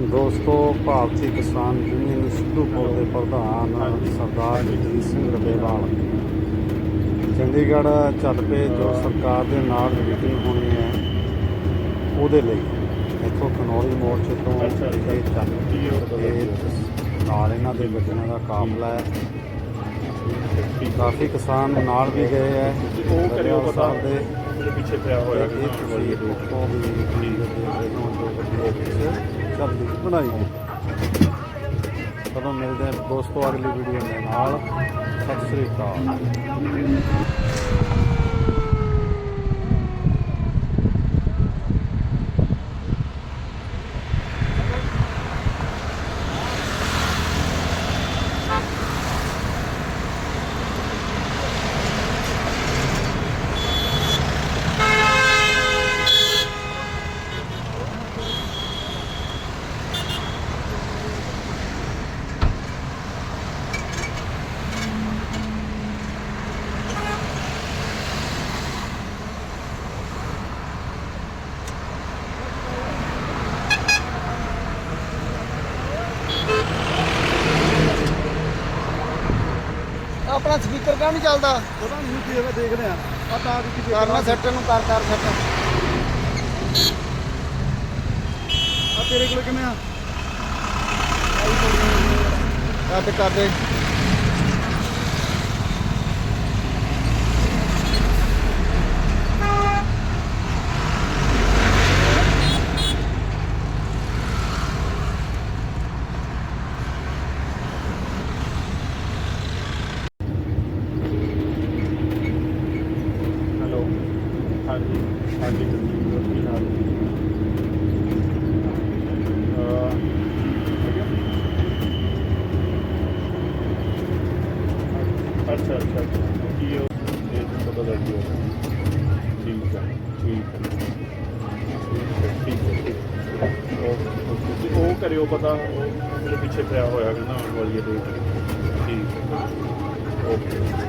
ਦੋਸਤੋ ਭਾਰਤੀ ਕਿਸਾਨ ਯੂਨੀਅਨ ਸਿੱਧੂਪੁਰ ਦੇ ਪ੍ਰਧਾਨ ਸਰਦਾਰ ਜਗਜੀਤ ਸਿੰਘ ਰਬੇਵਾਲ ਚੰਡੀਗੜ੍ਹ ਚੱਲ ਪਏ ਜੋ ਸਰਕਾਰ ਦੇ ਨਾਲ ਮੀਟਿੰਗ ਹੋਣੀ ਹੈ ਉਹਦੇ ਲਈ ਇੱਥੋਂ ਖਨੌਰੀ ਮੋਰਚੇ ਤੋਂ ਇਹ ਚੱਲ ਇਹ ਨਾਲ ਇਹਨਾਂ ਦੇ ਬੱਚਿਆਂ ਦਾ ਕਾਫਲਾ ਹੈ। ਕਾਫੀ ਕਿਸਾਨ ਨਾਲ ਵੀ ਗਏ ਹੈ। ਉਹ ਕਰਿਓ ਪਤਾ। ਦੇ ਪਿੱਛੇ ਪਿਆ ਹੋਇਆ ਇਹ ਤੁਸੀਂ ਦੇਖੋ ਵੀ ਬਣਾਈ? ਤੁਹਾਨੂੰ ਮਿਲਦੇ ਹਾਂ ਦੋਸਤੋ ਅਗਲੀ ਵੀਡੀਓ ਦੇ ਨਾਲ। ਸਤਿ ਸ੍ਰੀ ਅਕਾਲ। ਆਪਣਾ ਸਪੀਕਰ ਕਿਉਂ ਨਹੀਂ ਚੱਲਦਾ? ਪਤਾ ਨਹੀਂ ਕੀ ਹੈਗਾ ਦੇਖਦੇ ਆ ਆ ਕਿ ਕਰਨਾ ਸੈੱਟ ਨੂੰ ਕਰ ਕਰ ਸੈੱਟ। ਆ ਤੇਰੇ ਕੋਲ ਕਿਵੇਂ ਆ? ਕੱਟ ਕਰ ਦੇ। ਹਾਂਜੀ ਹਾਂਜੀ ਜਗਜੀਤ ਕੀ ਹਾਲ ਅਹ, ਅੱਛਾ ਅੱਛਾ ਅੱਛਾ ਕੀ ਉਹ ਇਹ ਤਾਂ ਪਤਾ ਲੱਗ ਗਿਆ ਠੀਕ ਹੈ ਠੀਕ ਹੈ ਠੀਕ ਹੈ ਠੀਕ ਹੈ ਠੀਕ ਹੈ। ਉਹ ਉਹ- ਤੇ ਉਹ ਕਰਿਓ ਪਤਾ ਉਹ ਮੇਰੇ ਪਿੱਛੇ ਪਿਆ ਹੋਇਆ ਕਿ ਨਾ ਵਾਲੀ ਦੇ ਠੀਕ ਹੈ ਓਕੇ ਓਕੇ